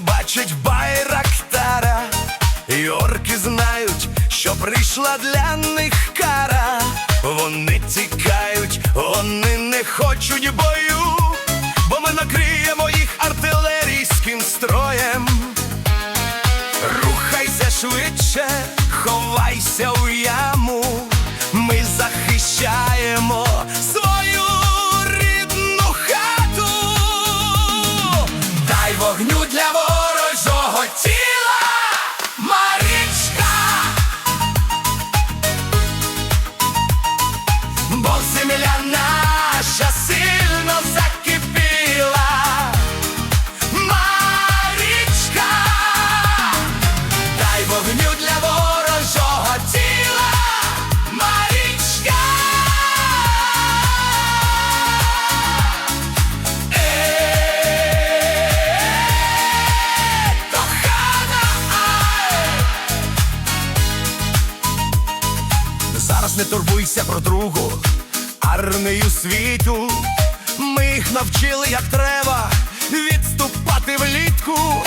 бачать байрактара, і орки знають, що прийшла для них кара. Вони тікають, вони не хочуть бою, бо ми накриємо їх артилерійським строєм. Рухайся швидше, ховайся у яму. Ми захищаємо свою не турбуйся про другу армію світу. Ми їх навчили, як треба відступати влітку.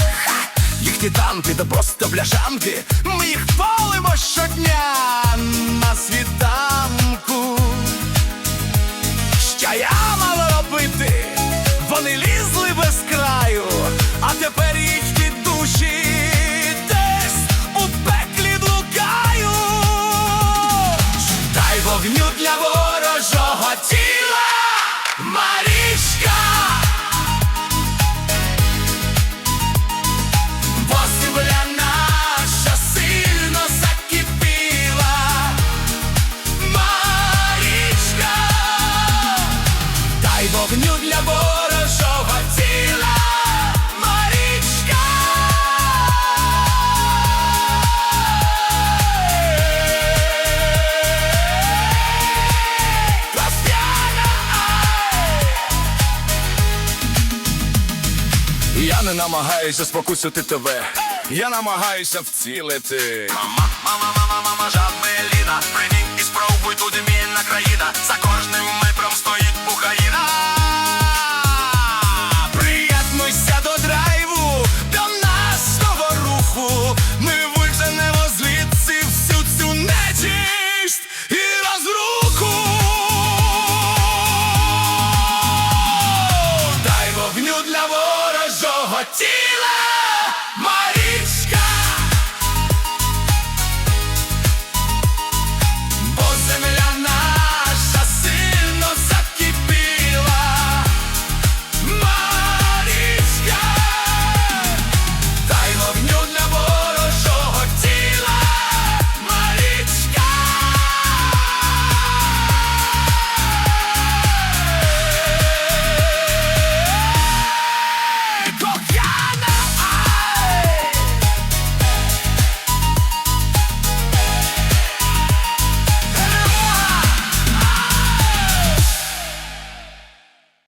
Їх Їхні танки то просто бляшанки. Ми їх палимо щодня на світанку. Вогню для ворожого тіла, Марічка. Я не намагаюся спокусити тебе, я намагаюся вцілити. Мама, мама, мама, мама, жаби тіла.